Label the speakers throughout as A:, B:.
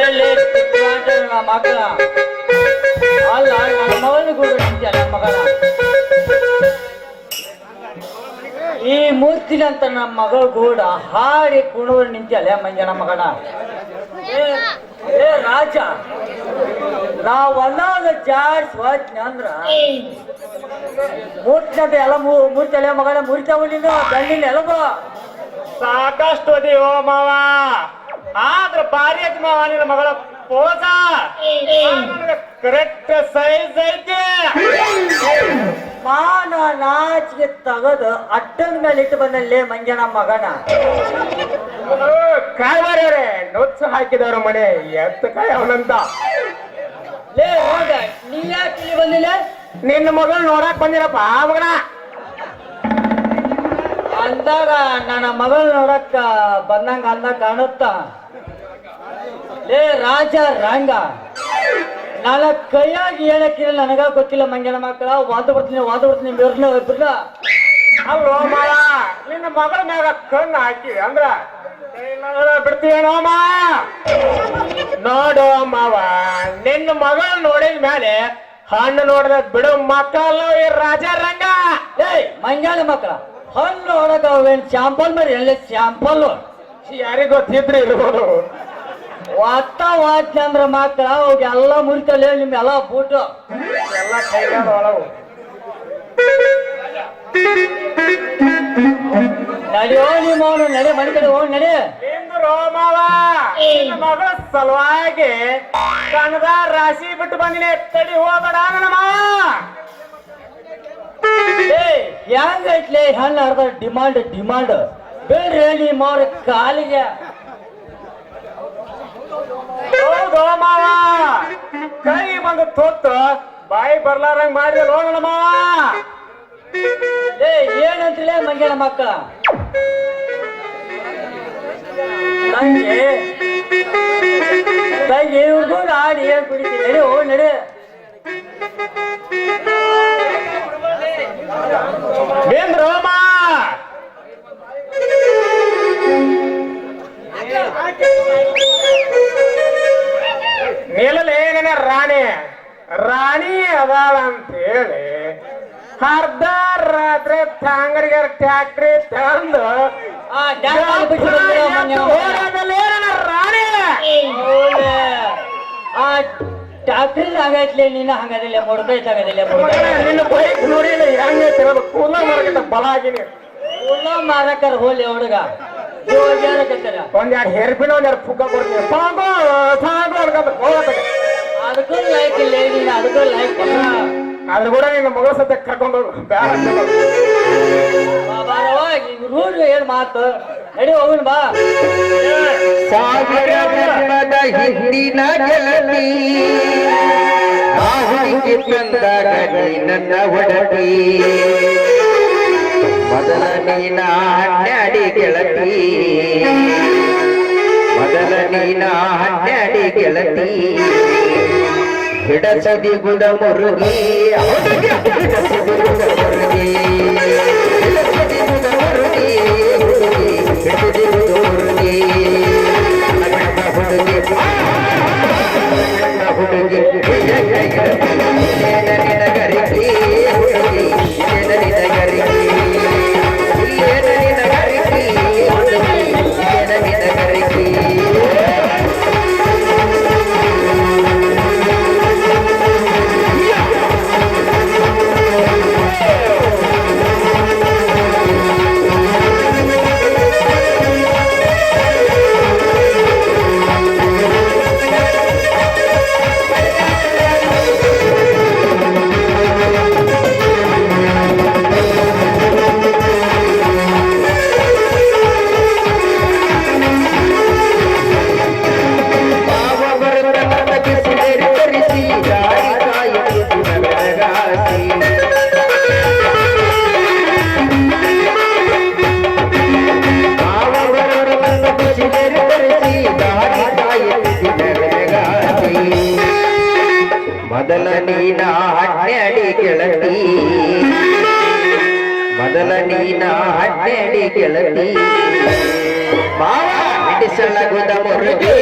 A: ಎಲ್ಲಿ ನನ್ನ ಅಲ್ಲ, ನನ್ನ ಮಗನ ಕೂಡ ಮಗಳ. ಈ ಮೂರ್ತಿನಂತ ನಮ್ಮ ಮಗಳ ಕೂಡ ಹಾಡಿ ಕುಣಿದು ನಿಂತಿಯಲ್ಲ ಮಂಜನ ಮಗನ ಏ ರಾಜ, ನಾವು ಒಂದಾದ ಜಾಡ್ ಸ್ವಚ್ಛ ಅಂದ್ರ ಮೂರ್ತಿನಂತ ಎಲ್ಲ ಮೂರ್ತಿ ಅಲ್ಲ ಮಗನ ಮೂರ್ತಿ ಅವನಿಂದ ಗಂಡಿನ ಎಲಬ
B: ಸಾಕಷ್ಟು ಓ ಮಾವ. ಆದ್ರ ಭಾರಿ ಐತಿ ಮಾವ ನಿನ್ನ ಮಗಳ ಪೋಸ ಕರೆಕ್ಟ್ ಸೈಜ್ ಐತೆ.
A: ಮಾನ ನಾಚಿಗೆ ತಗದು ಅಟ್ಟದ ಮೇಲೆ ಇಟ್ಟು ಬಂದಲ್ಲೇ ಮಂಜನ ಮಗನ.
B: ಕಾಯ್ಬಾರ್ಯವ್ರೆ ನೊಚ್ಚ ಹಾಕಿದವ್ರ ಮನೆ ಎತ್ತ ಕಾಯ ಅವನಂತ.
A: ಲೇ ಹೋಗ ನೀ ಯಾಕೆ ಇಲ್ಲಿ ಬಂದಿಲ್ಲ?
B: ನಿನ್ನ ಮಗಳು ನೋಡಕ್ ಬಂದಿರಪ್ಪ ಆ ಮಗನ.
A: ಅಂದಾಗ ನನ್ನ ಮಗಳು ನೋಡಕ್ಕ ಬಂದಂಗ ಅಂದ ಕಾಣುತ್ತ? ಲೇ ರಾಜ ರಂಗ ನನ್ನ ಕೈಯಾಗಿ ಹೇಳಕ್ಕಿಲ್ಲ ನನಗ ಗೊತ್ತಿಲ್ಲ ಮಂಗನ ಮಕ್ಕಳ ವಾದ ಬರ್ತೀನಿ ವಾದ ಬರ್ತೀನಿ ಇವ್ರನ್ನ ಇಬ್ರನ್ನ
B: ಅಲ್ಲೋ ಮಾವ ನಿನ್ನ ಮಗಳ ಮ್ಯಾಗ ಕಣ್ಣು ಹಾಕಿ ಅಂದ್ರ ಬಿಡ್ತೀವೇನೋ ಮಾ? ನೋಡು ಮಾವ ನಿನ್ನ ಮಗಳ ನೋಡಿದ ಮೇಲೆ ಹಣ್ಣು ನೋಡಿದ ಬಿಡು ಮಕ್ಕಳ ಈ ರಾಜ ರಂಗ.
A: ಏಯ್ ಮಂಜಾನ ಮಕ್ಕಳ ಹಣ್ಣು ನೋಡಕ್ ಅವೇನ್ ಶಾಂಪಲ್ ಮರಿ ಎಲ್ಲ ಶಾಂಪಲ್
B: ಯಾರಿಗ್ ಗೊತ್ತಿದ್ರಿ ಇರ್ಬೋದು.
A: ಒತ್ತ ವಾಚ್ ಅಂದ್ರ ಮಾತ್ರ ಅವಾಗ ಎಲ್ಲ ಮುರಿತಲ್ಲ ನಿಮ್ ಬೂಟು.
B: ಎಲ್ಲ ಕೈಗಾದ ಒಳವು.
A: ನಡೆಯೋ ನಿಮ್ಮ ಅವನು ನಡೆ ಮನೆ ಕಡೆ ಹೋಗಿ ನಡೆ.
B: ನಿಂದು ರೋಮಾವ ಮಗಳ ಸಲುವಾಗಿ ಕಣದ ರಾಶಿ ಬಿಟ್ಟು ಬಂದಿನಿ. ತಡಿ ಹೋಗಬೇಡ ನನ್ನ ಮಾವ.
A: ಹೆಂಗೈತ್ಲೆ ಹಣ್ಣು ಅರ್ಧ ಡಿಮಾಂಡ್ ಡಿಮಾಂಡ್. ಬೇಡ್ರಿ ನಿಮ್ಮ ಅವ್ರ ಕಾಲಿಗೆ.
B: ಕೈ ಬಂದು ತೊತ್ತು ಬಾಯಿ ಬರ್ಲಾರಂಗ್ ಮಾಡಿದೆ ನೋಡೋಣ ಮಾವ
A: ಏ ಏನಂತಲೇ ಮಂಗ್ಯನ ಮಕ್ಕಳ ತಂಗಿ ತಂಗಿ ಇವ್ರಿಗೂ ಆಡಿ ಏನ್ ಕುಡಿತೀನಿ ನಡಿ ಹೋಗಿ ನಡಿ
B: ಬೇಂದ್ರ ರೋಮ ನಿಲ್ಲಲೇ ನನ್ನ ರಾಣಿ? ರಾಣಿ ಅದಾಳ ಅಂತ ಹೇಳಿ ಅರ್ಧ ರಾತ್ರಿ ತಾಂಗಡಿಗೆ ಟ್ಯಾಕ್ಟ್ರಿ ತಂದು ರಾಣಿ.
A: ಆ ಟ್ಯಾಕ್ಟ್ರಿ ಆಗೈತ್ಲೆ ನಿನ್ನ ಹಂಗದಿಲ್ಲ ಮುಡ್ದೈತ್ ಆಗದಿಲ್ಲ
B: ನಿನ್ನ ಬೈಕ್ ನೋಡಿಲ್ಲ ಹೆಂಗೆ ತಿರೋದು ಕೂಲ ಮಾರ್ಕೆಟ್ ಬಲ ಆಗಿನಿ.
A: ಉಳ್ಳ ಮಾರಕರ ಹೋಲಿ ಹುಡುಗ
B: ಒಂದೆರಡು ಹೆರ್ಬಿನ ಒಂದೆರಡು ಪುಗ್ಗ ಕೊಡ್ತೀನಿ? ಸಾಗೋ ಸಾಗೋ
A: ಅದಕ್ಕೂ ಲೈಕ್ ಇಲ್ಲ ಏನಿಲ್ಲ ಅದಕ್ಕೂ ಲೈಕ್
B: ಅದ್ರ ಕೂಡ ನಿನ್ನ ಮಗಳ ಸತ್ಯ ಕರ್ಕೊಂಡು ಬ್ಯಾಡ
A: ರೂಢಿ ಏನ್ ಮಾತು? ನಡಿ ಹೋಗುನ್ ಬಾ.
C: ಜನ್ಮದ ಹಿಂದಿನ ಗೆಳತಿ ತಂದಾಗ ನನ್ನ ಒಡತಿ முதல நீ நாடி கிளப்பி. முதல நீ நாடி கிளப்பி. விடசதி குட முருகி விடசதி குட முருகி விடசதி குட முருகி ಮೊದಲ ನೀನ ಹನ್ನೆರಡಿ ಗೆಳತಿ ಮೊದಲ ನೀನ ಹನ್ನೆರಡಿ ಗೆಳತಿ ಮಾವ ಹಿಡಿಸಲಗುದ ಮುರುಗಿ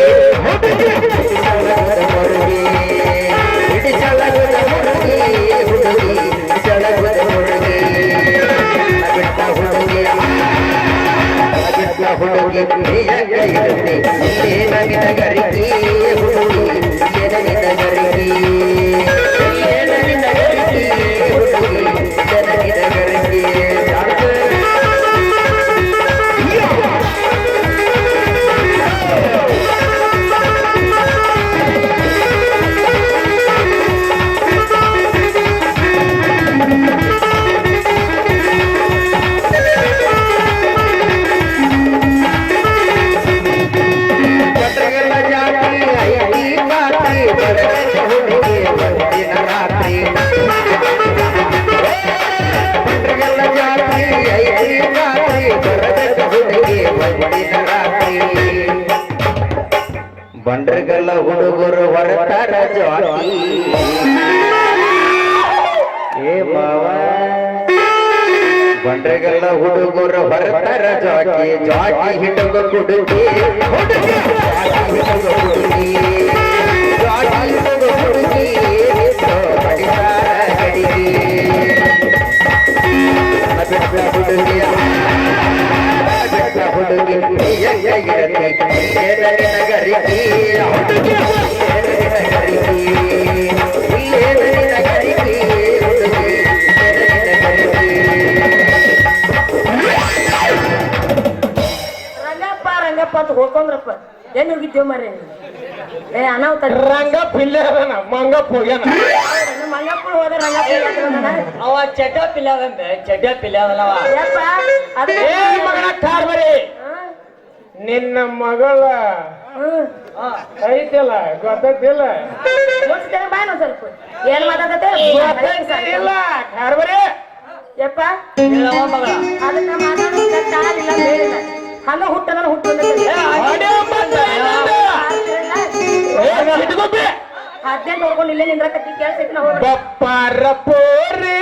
C: ಹುಡುಗಿ ಹಿಡಿಸಲಗುದ ಮುರುಗಿ ಹಿಡಿಸಲಗುದ ಮುರುಗಿ ಹುಡುಗಿ ಹಿಡಿಸಲಗುದ ಮುರುಗಿ ಬಿಟ್ಟ ಹುಡುಗಿ ಬಿಟ್ಟ ಹುಡುಗಿ ಪ್ರಿಯ ಇರುತ್ತೆ ಏನಿನ ಗರಿಕಿ ಬಂಡ್ರಗಲ್ಲ ಹುಡುಗರು ಹೊರತಾರ ಜಾತಿ ಏ ಮಾವ ಬಂಡ್ರಗಲ್ಲ ಹುಡುಗರು ಹೊರತಾರ ಜಾಕಿ ಜಾಕಿ ಹಿಡುಗ ಕುಡುಕಿ ಹುಡುಗಿ
D: ಅಂತ ಹೋಗ್ಕೊಂಡ್ರಪ್ಪ. ಏನ್ ಹೋಗಿದ್ದೇವ್ ಮರಿ ಏ ಅನಾಹುತ.
B: ರಂಗಪ್ಪ ಇಲ್ಲೇ ಅದಾನ ಮಂಗಪ್ಪ ಹೋಗ್ಯಾನ.
D: ಮಂಗಪ್ಪ ಹೋದ ರಂಗಪ್ಪ ಯಾಕೆ ಬಂದಾನ?
A: ಅವ ಚಡ್ಡ ಪಿಲ್ಲಾವಂಬೆ ಚಡ್ಡ ಪಿಲ್ಲಾವನವ
D: ಯಪ್ಪ ಅದು
B: ನಿನ್ನ ಮಗಳ ಐತಿಲ್ಲ ಗೊತ್ತಿಲ್ಲ
D: ಮುಗಿಸ್ತೇನೆ ಬಾಯ್ ಒಂದ್ ಸ್ವಲ್ಪ. ಏನ್ ಮಾತಾಡತ್ತೆ
B: ಇಲ್ಲ ಕಾರ್ಬರಿ
D: ಯಪ್ಪ. ಅದನ್ನ ಮಾತಾಡೋದಕ್ಕೆ ಮೇಲಿಲ್ಲ ಹುಟ್ಟನ ಹುಟ್ಟು.
B: ಏ, ಹಿಡ್ಕೊಬಿ.
D: ಹದಿನೆಂಟು ನೋಡ್ಕೊಂಡು ಇಲ್ಲೇ ನಿಂದ್ರಕತ್ತಿ ಕೇಳ್ಸೈತಿ ನಾ ಹೋಗ್ರಿ
B: ಬಪ್ಪಾರ ಪೋರಿ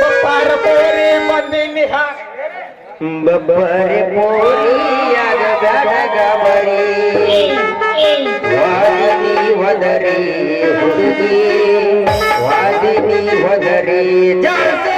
B: ಬಪ್ಪಾರ ಪೋರಿ ಬಂದಿನಿ
C: ಬಬ್ಬರಿ ಪೋರಿಯಾಗ ಗಡಗಬರಿ ವಾದಿನಿ ವದರಿ ಹುಡುಗಿ. ವಾದಿನಿ ವದರಿ ಜಾಸೆ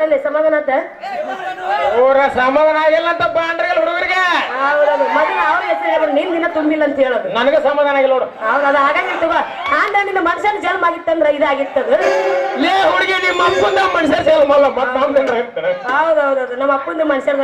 D: ಮತ್ತ
B: ಊರ ಸಮಾಧಾನ ಆಗಿಲ್ಲ ಅಂತ ಬಾಂಡ್ರಿಗಲ್ ಹುಡುಗರಿಗೆ.
D: ಹೌದೌದು. ಮೊದಲು ಅವ್ರ ಹೆಸರು ನಿನ್ ದಿನ ತುಂಬಿಲ್ಲ ಅಂತ ಹೇಳೋದು.
B: ನನಗೆ ಸಮಾಧಾನ ಆಗಿಲ್ಲ ನೋಡು.
D: ಅವ್ರ ಅದು ಹಾಗಾಗಿತ್ತು ಆಂಡ್ರೆ ಆಂಡ ನಿನ್ನ ಮನುಷ್ಯನ ಜನ್ಮ ಆಗಿತ್ತಂದ್ರ ಇದಾಗಿತ್ತದು.
B: ಲೇ ಹುಡುಗಿ ನಿಮ್ಮ ಅಪ್ಪಂದ ಮನುಷ್ಯ ಸೇಲ್ ಅಲ್ಲ ನಮ್ದೇನ್ರ
D: ನಮ್ಮ ಅಪ್ಪಂದ
C: ಮನುಷ್ಯರ